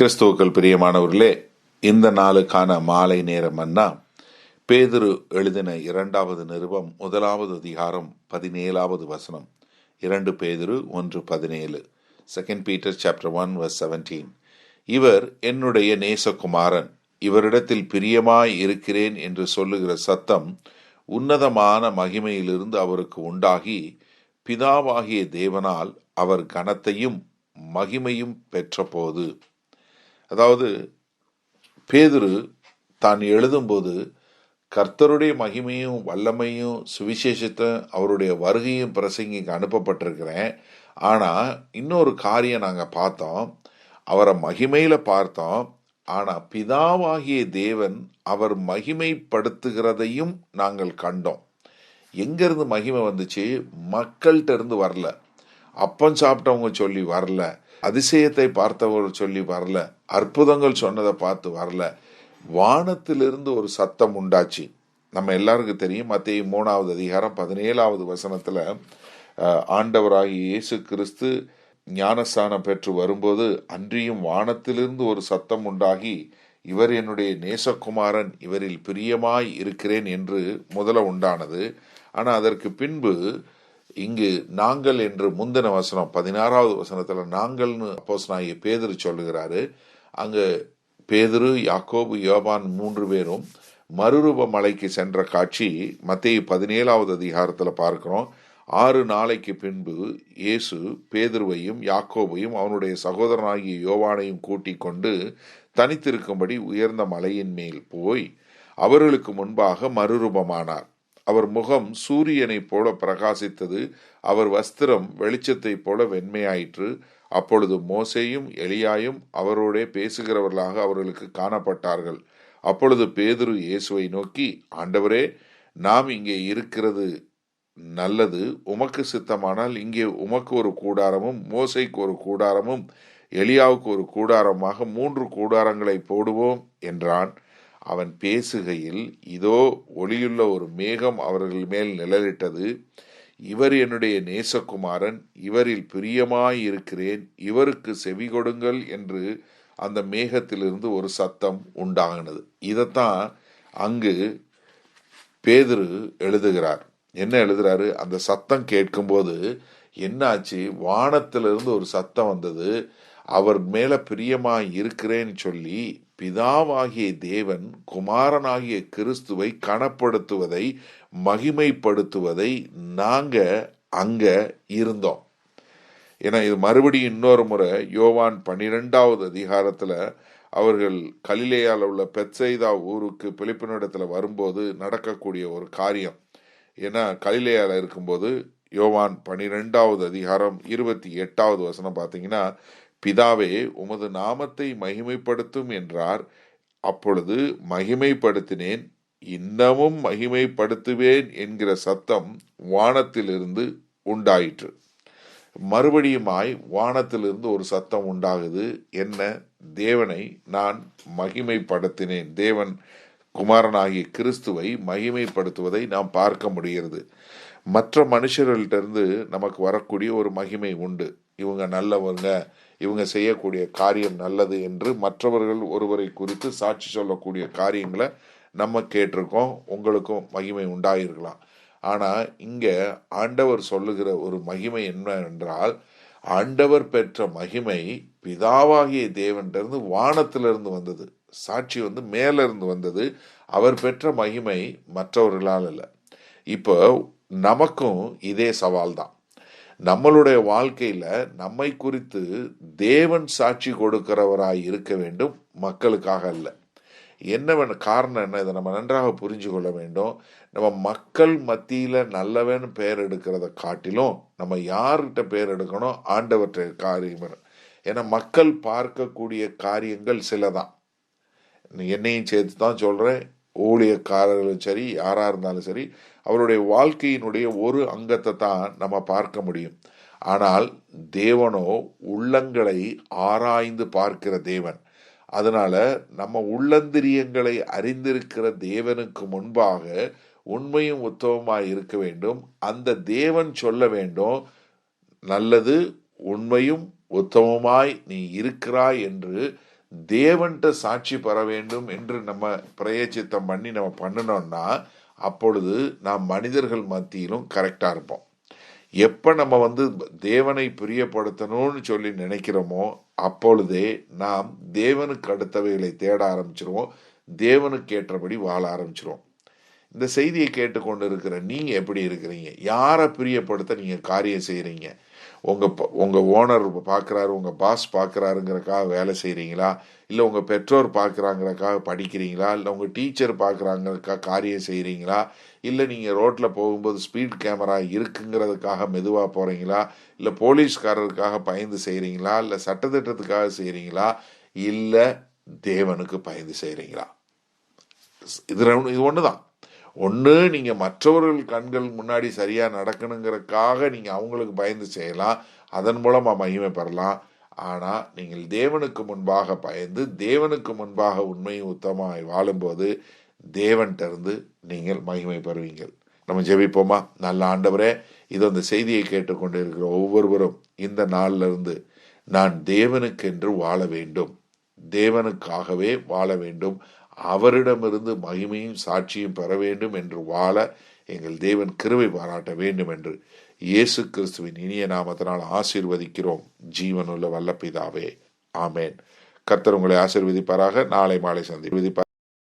கிறிஸ்துவுக்கள் பிரியமானவர்களே இந்த நாளுக்கான மாலை நேரம் அண்ணா பேதுரு எழுதின இரண்டாவது நிருபம் முதலாவது அதிகாரம் பதினேழாவது வசனம். இரண்டு பேதுரு ஒன்று பதினேழு. Second Peter chapter one verse seventeen இவர் என்னுடைய நேசகுமாரன் இவரிடத்தில் பிரியமாய் இருக்கிறேன் என்று சொல்லுகிற சத்தம் உன்னதமான மகிமையிலிருந்து அவருக்கு உண்டாகி பிதாவாகிய தேவனால் அவர் கனத்தையும் மகிமையும் பெற்றபோது. அதாவது பேதுரு தான் எழுதும்போது கர்த்தருடைய மகிமையும் வல்லமையும் சுவிசேஷத்தை அவருடைய வருகையும் பிரசங்கிக்கு அனுப்பப்பட்டிருக்கிறேன். ஆனால் இன்னொரு காரியம் நாங்கள் பார்த்தோம். அவரை மகிமையில் பார்த்தோம். ஆனால் பிதாவாகிய தேவன் அவர் மகிமைப்படுத்துகிறதையும் நாங்கள் கண்டோம். எங்கேருந்து மகிமை வந்துச்சு? மக்கள்கிட்ட இருந்து வரல. அப்பம் சாப்பிட்டவங்க சொல்லி வரல. அதிசயத்தை பார்த்தவர் சொல்லி வரல அற்புதங்கள் சொன்னதை பார்த்து வரல. வானத்திலிருந்து ஒரு சத்தம் உண்டாச்சு. நம்ம எல்லாருக்கும் தெரியும் மத்திய மூணாவது அதிகாரம் பதினேழாவது வசனத்தில் ஆண்டவராகி இயேசு கிறிஸ்து ஞானஸ்தானம் பெற்று வரும்போது அன்றியும் வானத்திலிருந்து ஒரு சத்தம் உண்டாகி இவர் என்னுடைய நேசகுமாரன் இவரில் பிரியமாய் இருக்கிறேன் என்று முதல உண்டானது. ஆனால் அதற்கு பின்பு இங்கு நாங்கள் என்று முந்தின வசனம் பதினாறாவது வசனத்தில் நாங்கள்னு அப்போஸ்னாகிய பேதரு சொல்லுகிறாரு. அங்கு பேதுரு யாக்கோபு யோபான் மூன்று பேரும் மறுரூப மலைக்கு சென்ற காட்சி மத்திய பதினேழாவது அதிகாரத்தில் பார்க்கிறோம். ஆறு நாளைக்கு பின்பு இயேசு பேதுருவையும் யாக்கோபையும் அவனுடைய சகோதரனாகிய யோவானையும் கூட்டிக் கொண்டு தனித்திருக்கும்படி உயர்ந்த மலையின் மேல் போய் அவர்களுக்கு முன்பாக மறுரூபமானார். அவர் முகம் சூரியனைப் போல பிரகாசித்தது. அவர் வஸ்திரம் வெளிச்சத்தைப் போல வெண்மையாயிற்று. அப்பொழுது மோசேயும் எலியாயும் அவரோடே பேசுகிறவர்களாக அவர்களுக்கு காணப்பட்டார்கள். அப்பொழுது பேதுரு இயேசுவை நோக்கி ஆண்டவரே நாம் இங்கே இருக்கிறது நல்லது. உமக்கு சித்தமானால் இங்கே உமக்கு ஒரு கூடாரமும் மோசைக்கு ஒரு கூடாரமும் எலியாவுக்கு ஒரு கூடாரமாக மூன்று கூடாரங்களை போடுவோம் என்றான். அவன் பேசுகையில் இதோ ஒளியுள்ள ஒரு மேகம் அவர்கள் மேல் நிழலிட்டது. இவர் என்னுடைய நேசகுமாரன். இவரில் பிரியமாயிருக்கிறேன். இவருக்கு செவி கொடுங்கள் என்று அந்த மேகத்திலிருந்து ஒரு சத்தம் உண்டாகினது இதைத்தான் அங்கு பேதுரு எழுதுகிறார். என்ன எழுதுறாரு? அந்த சத்தம் கேட்கும்போது என்னாச்சு? வானத்திலிருந்து ஒரு சத்தம் வந்தது. அவர் மேல பிரியமாய் இருக்கிறேன்னு சொல்லி பிதாவாகிய தேவன் குமாரனாகிய கிறிஸ்துவை கனப்படுத்துவதை மகிமைப்படுத்துவதை நாங்க அங்க இருந்தோம். ஏன்னா இது மறுபடியும் இன்னொரு முறை யோவான் பன்னிரெண்டாவது அதிகாரத்துல அவர்கள் கலிலேயால் உள்ள பெட்சைதா ஊருக்கு பிலிப்பினிடத்தில் வரும்போது நடக்கக்கூடிய ஒரு காரியம். ஏன்னா கலிலேயால இருக்கும்போது யோவான் பனிரெண்டாவது அதிகாரம் இருபத்தி எட்டாவது வசனம் பார்த்தீங்கன்னா பிதாவே உமது நாமத்தை மகிமைப்படுத்தும் என்றார். அப்பொழுது மகிமைப்படுத்தினேன் இன்னமும் மகிமைப்படுத்துவேன் என்கிற சத்தம் வானத்திலிருந்து உண்டாயிற்று. மறுபடியுமாய் வானத்திலிருந்து ஒரு சத்தம் உண்டாகுது. என்ன? தேவனை நான் மகிமைப்படுத்தினேன். தேவன் குமாரனாகிய கிறிஸ்துவை மகிமைப்படுத்துவதை நாம் பார்க்க முடிகிறது. மற்ற மனுஷர்கள்ட்டிருந்து நமக்கு வரக்கூடிய ஒரு மகிமை உண்டு. இவங்க நல்லவங்க இவங்க செய்யக்கூடிய காரியம் நல்லது என்று மற்றவர்கள் ஒருவரை குறித்து சாட்சி சொல்லக்கூடிய காரியங்களை நம்ம கேட்டிருக்கோம். உங்களுக்கும் மகிமை உண்டாயிருக்கலாம். ஆனால் இங்கே ஆண்டவர் சொல்லுகிற ஒரு மகிமை என்ன என்றால் ஆண்டவர் பெற்ற மகிமை பிதாவாகிய தேவன்கிட்ட வானத்திலிருந்து வந்தது. சாட்சி வந்து மேலிருந்து வந்தது. அவர் பெற்ற மகிமை மற்றவர்களால் இல்லை இப்போ நமக்கும் இதே சவால் தான் நம்மளுடைய வாழ்க்கையில நம்மை குறித்து தேவன் சாட்சி கொடுக்கிறவராய் இருக்க வேண்டும் மக்களுக்காக அல்ல. என்ன காரணம் என்ன? இதை நம்ம நன்றாக புரிஞ்சு கொள்ள வேண்டும். நம்ம மக்கள் மத்தியில நல்லவன் பெயர் எடுக்கிறத காட்டிலும் நம்ம யார்கிட்ட பெயர் எடுக்கணும்? ஆண்டவற்றை காரியம் ஏன்னா மக்கள் பார்க்கக்கூடிய காரியங்கள் சில தான் என்னையும் சேர்த்து தான் சொல்கிறேன் ஊழியக்காரர்களும் சரி யாராக இருந்தாலும் சரி அவருடைய வாழ்க்கையினுடைய ஒரு அங்கத்தை தான் நம்ம பார்க்க முடியும். ஆனால் தேவனோ உள்ளங்களை ஆராய்ந்து பார்க்கிற தேவன். அதனால நம்ம உள்ளந்திரியங்களை அறிந்திருக்கிற தேவனுக்கு முன்பாக உண்மையும் உத்தவமாய் இருக்க வேண்டும். அந்த தேவன் சொல்ல வேண்டும் நல்லது உண்மையும் உத்தமமாய் நீ இருக்கிறாய் என்று தேவன்கிட்ட சாட்சி பெற வேண்டும் என்று நம்ம பிரயச்சித்தம் பண்ணி நம்ம பண்ணினோம்னா அப்பொழுது நாம் மனிதர்கள் மத்தியிலும் கரெக்டாக இருப்போம். எப்போ நம்ம வந்து தேவனை பிரியப்படுத்தணும்னு சொல்லி நினைக்கிறோமோ அப்பொழுதே நாம் தேவனுக்கு அடுத்தவைகளை தேட ஆரம்பிச்சிருவோம் தேவனுக்கு ஏற்றபடி வாழ ஆரம்பிச்சிருவோம். இந்த செய்தியை கேட்டுக்கொண்டு இருக்கிற நீங்கள் எப்படி இருக்கிறீங்க? யாரை பிரியப்படுத்த நீங்கள் காரியம் செய்கிறீங்க உங்க ப- உங்க ஓனர் பார்க்குறாரு உங்க பாஸ் பார்க்கறாருங்கிறக்காக வேலை செய்கிறீங்களா இல்ல உங்க பெற்றோர் பார்க்கறாங்கறக்காக படிக்கிறீங்களா? இல்ல உங்க டீச்சர் பார்க்கறாங்கறக்காக காரியம் செய்கிறீங்களா இல்ல நீங்க ரோட்ல போகும்போது ஸ்பீட் கேமரா இருக்குங்கிறதுக்காக மெதுவா போறீங்களா? இல்ல போலீஸ்காரருக்காக பயந்து செய்றீங்களா? இல்ல சட்டத்திட்டத்துக்காக செய்கிறீங்களா இல்ல தேவனுக்கு பயந்து செய்கிறீங்களா இது இது ஒன்று தான் ஒன்று நீங்கள் மற்றவர்கள் கண்கள் முன்னாடி சரியாக நடக்கணுங்கிறதுக்காக நீங்கள் அவங்களுக்கு பயந்து செய்யலாம். அதன் மூலமாக மகிமை பெறலாம். ஆனால் நீங்கள் தேவனுக்கு முன்பாக பயந்து தேவனுக்கு முன்பாக உண்மையும் உத்தமாய் வாழும்போது தேவன்கிட்ட இருந்து நீங்கள் மகிமை பெறுவீங்கள். நம்ம ஜெபிப்போமா? நல்ல ஆண்டவரே இது அந்த செய்தியை கேட்டுக்கொண்டு இருக்கிற ஒவ்வொருவரும் இந்த நாளிலிருந்து நான் தேவனுக்கென்று வாழ வேண்டும். தேவனுக்காகவே வாழ வேண்டும். அவரிடமிருந்து மகிமையும் சாட்சியும் பெற வேண்டும் என்று வாழ எங்கள் தேவன் கிருவை பாராட்ட வேண்டும் என்று இயேசு கிறிஸ்துவின் இனிய நாமத்தினால் ஆசீர்வதிக்கிறோம். ஜீவனுள்ள வல்லப்பிதாவே. ஆமேன். கர்த்தர் உங்களை ஆசீர்வதிப்பாராக. நாளை மாலை சந்தி